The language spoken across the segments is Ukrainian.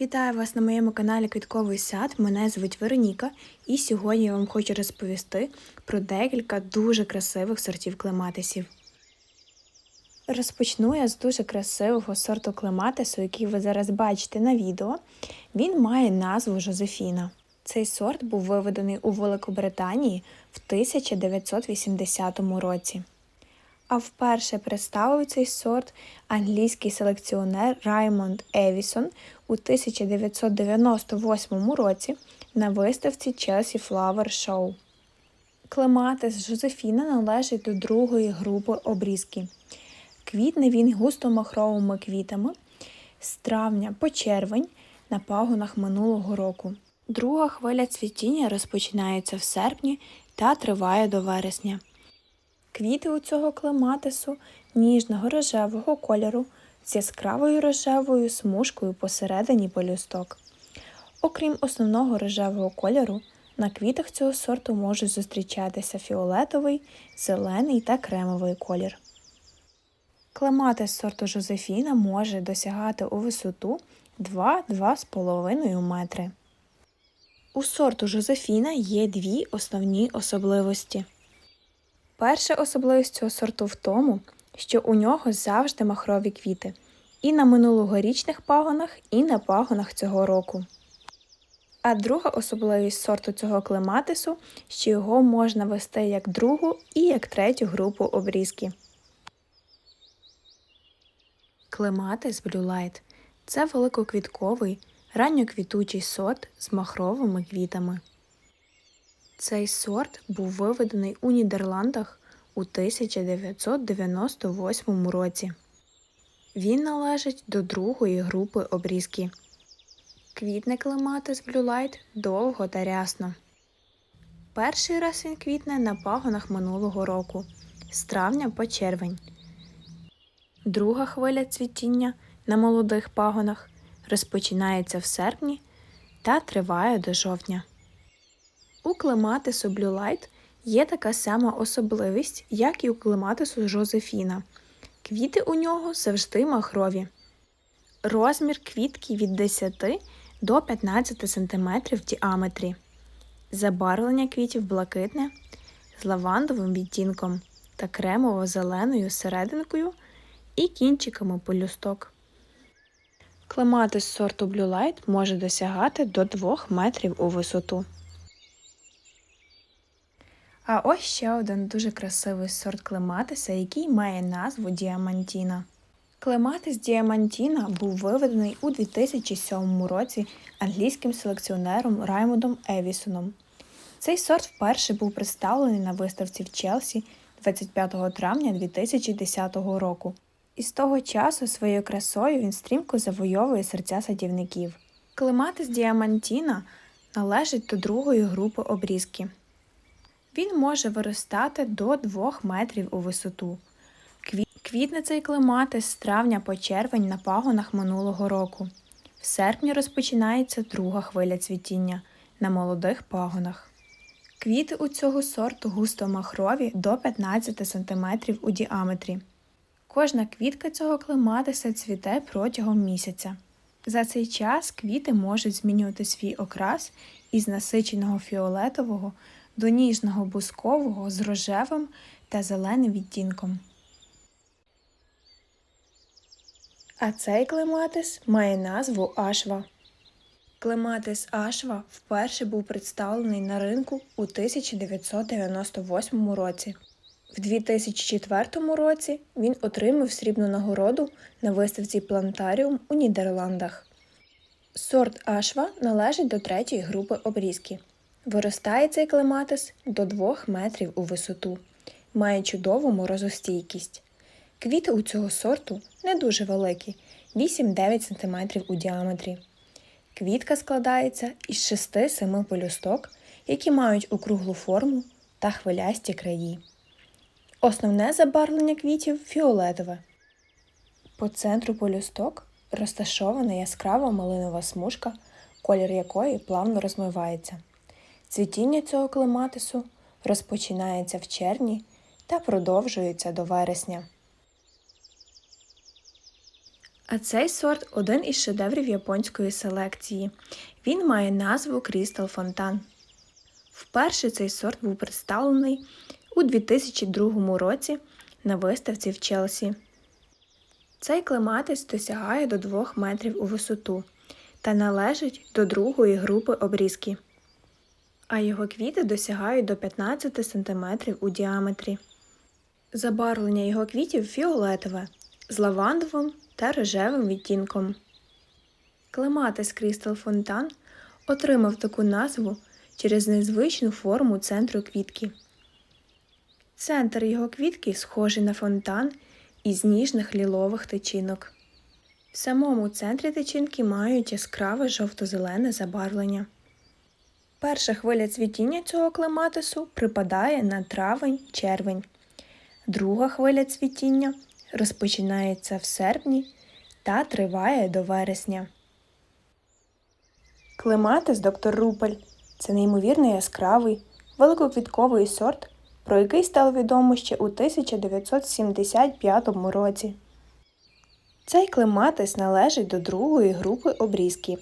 Вітаю вас на моєму каналі Квітковий сад. Мене звуть Вероніка, і сьогодні я вам хочу розповісти про декілька дуже красивих сортів клематисів. Розпочну я з дуже красивого сорту клематису, який ви зараз бачите на відео. Він має назву Жозефіна. Цей сорт був виведений у Великобританії в 1980 році. А вперше представив цей сорт англійський селекціонер Раймонд Евісон у 1998 році на виставці Chelsea Flower Show. Клематис Жозефіна належить до другої групи обрізки. Квітне він густо-махровими квітами з травня по червень на пагонах минулого року. Друга хвиля цвітіння розпочинається в серпні та триває до вересня. Квіти у цього клематису ніжного рожевого кольору з яскравою рожевою смужкою посередині полюсток. Окрім основного рожевого кольору, на квітах цього сорту можуть зустрічатися фіолетовий, зелений та кремовий колір. Клематис сорту Жозефіна може досягати у висоту 2-2,5 метри. У сорту Жозефіна є дві основні особливості. Перша особливість цього сорту в тому, що у нього завжди махрові квіти і на минулогорічних пагонах, і на пагонах цього року. А друга особливість сорту цього клематису, що його можна вести як другу і як третю групу обрізки. Клематис Blue Light – це великоквітковий, ранньоквітучий сорт з махровими квітами. Цей сорт був виведений у Нідерландах у 1998 році. Він належить до другої групи обрізки. Квітне клематис Blue Light довго та рясно. Перший раз він квітне на пагонах минулого року з травня по червень. Друга хвиля цвітіння на молодих пагонах розпочинається в серпні та триває до жовтня. У клематису Light є така сама особливість, як і у клематису Жозефіна. Квіти у нього завжди махрові. Розмір квітки від 10 до 15 см в діаметрі. Забарвлення квітів блакитне з лавандовим відтінком та кремово-зеленою серединкою і кінчиками полюсток. Клематис сорту Blue Light може досягати до 2 метрів у висоту. А ось ще один дуже красивий сорт клематиса, який має назву Діамантіна. Клематис Діамантіна був виведений у 2007 році англійським селекціонером Раймондом Евісоном. Цей сорт вперше був представлений на виставці в Челсі 25 травня 2010 року. І з того часу своєю красою він стрімко завойовує серця садівників. Клематис Діамантіна належить до другої групи обрізки. Він може виростати до 2 метрів у висоту. Квітне цей клематис з травня по червень на пагонах минулого року. В серпні розпочинається друга хвиля цвітіння на молодих пагонах. Квіти у цього сорту густо махрові до 15 см у діаметрі. Кожна квітка цього клематиса цвіте протягом місяця. За цей час квіти можуть змінювати свій окрас із насиченого фіолетового до ніжного бускового з рожевим та зеленим відтінком. А цей клематис має назву Ашва. Клематис Ашва вперше був представлений на ринку у 1998 році. В 2004 році він отримав срібну нагороду на виставці Плантаріум у Нідерландах. Сорт Ашва належить до третьої групи обрізки. Виростає цей клематис до 2 метрів у висоту, має чудову морозостійкість. Квіти у цього сорту не дуже великі 8-9 см у діаметрі. Квітка складається із 6-7 полюсток, які мають округлу форму та хвилясті краї. Основне забарвлення квітів фіолетове. По центру полюсток розташована яскрава малинова смужка, колір якої плавно розмивається. Цвітіння цього клематису розпочинається в червні та продовжується до вересня. А цей сорт один із шедеврів японської селекції. Він має назву Crystal Fontan. Вперше цей сорт був представлений у 2002 році на виставці в Челсі. Цей клематис досягає до 2 метрів у висоту та належить до другої групи обрізки, а його квіти досягають до 15 см у діаметрі. Забарвлення його квітів фіолетове з лавандовим та рожевим відтінком. Клематис Crystal Fontan отримав таку назву через незвичну форму центру квітки. Центр його квітки схожий на фонтан із ніжних лілових тичинок. В самому центрі тичинки мають яскраве жовто-зелене забарвлення. Перша хвиля цвітіння цього клематису припадає на травень-червень. Друга хвиля цвітіння розпочинається в серпні та триває до вересня. Клематис доктор Рупель це неймовірно яскравий, великоквітковий сорт, про який стало відомо ще у 1975 році. Цей клематис належить до другої групи обрізки.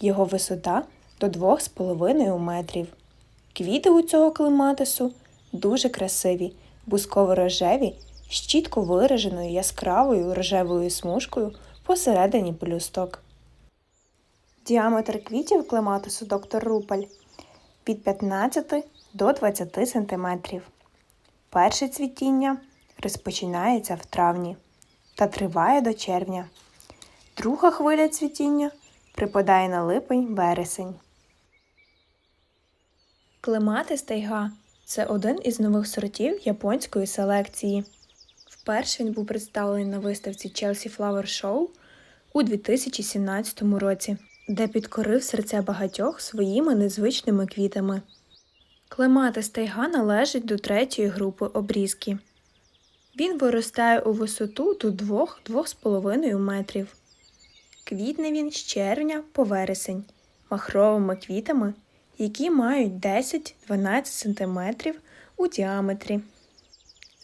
Його висота до 2,5 метрів. Квіти у цього клематису дуже красиві, бусково-рожеві, з чітко вираженою яскравою рожевою смужкою посередині пелюсток. Діаметр квітів клематису доктор Рупель від 15 до 20 см. Перше цвітіння розпочинається в травні та триває до червня. Друга хвиля цвітіння припадає на липень-вересень. Клематис тайга це один із нових сортів японської селекції. Вперше він був представлений на виставці Chelsea Flower Show у 2017 році, де підкорив серця багатьох своїми незвичними квітами. Клематис тайга належить до третьої групи обрізки. Він виростає у висоту до 2-2,5 метрів. Квітне він з червня по вересень махровими квітами, які мають 10-12 см у діаметрі.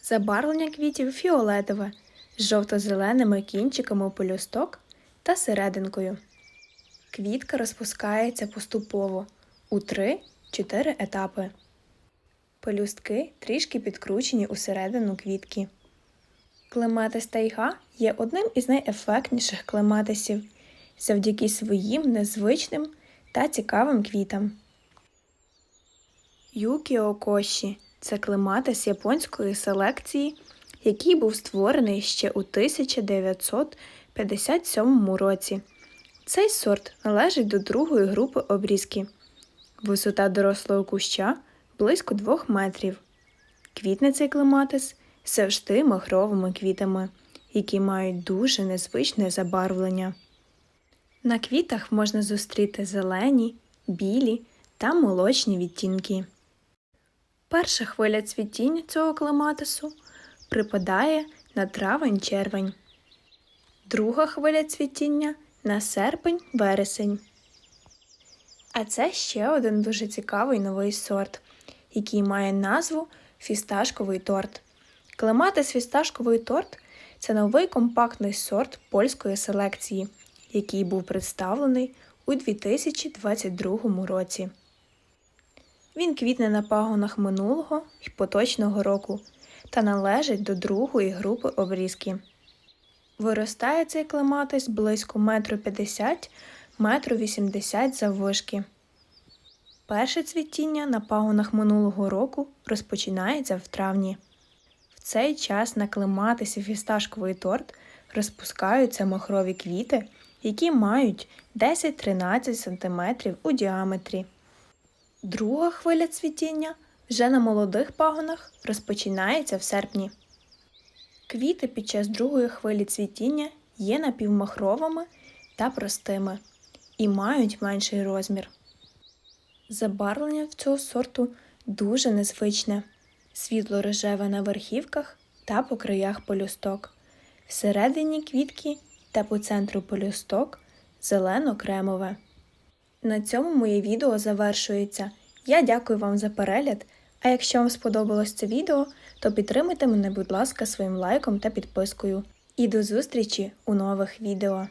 Забарвлення квітів фіолетове з жовто-зеленими кінчиками пелюсток та серединкою. Квітка розпускається поступово у 3-4 етапи. Пелюстки трішки підкручені усередину квітки. Клематис тайга є одним із найефектніших клематисів завдяки своїм незвичним та цікавим квітам. Юкіо Коші це клематис японської селекції, який був створений ще у 1957 році. Цей сорт належить до другої групи обрізки. Висота дорослого куща близько 2 метрів. Квітне цей клематис завжди махровими квітами, які мають дуже незвичне забарвлення. На квітах можна зустріти зелені, білі та молочні відтінки. Перша хвиля цвітіння цього клематису припадає на травень-червень, друга хвиля цвітіння на серпень-вересень. А це ще один дуже цікавий новий сорт, який має назву фісташковий торт. Клематис фісташковий торт це новий компактний сорт польської селекції, який був представлений у 2022 році. Він квітне на пагонах минулого і поточного року та належить до другої групи обрізки. Виростає цей клематис близько 1,50 1,80 м заввишки. Перше цвітіння на пагонах минулого року розпочинається в травні. В цей час на клематисі фісташковий торт розпускаються махрові квіти, які мають 10-13 см у діаметрі. Друга хвиля цвітіння вже на молодих пагонах розпочинається в серпні. Квіти під час другої хвилі цвітіння є напівмахровими та простими і мають менший розмір. Забарвлення в цього сорту дуже незвичне, світло-рожеве на верхівках та по краях полюсток. Всередині квітки та по центру полюсток зелено-кремове. На цьому моє відео завершується. Я дякую вам за перегляд. А якщо вам сподобалось це відео, то підтримайте мене, будь ласка, своїм лайком та підпискою. І до зустрічі у нових відео!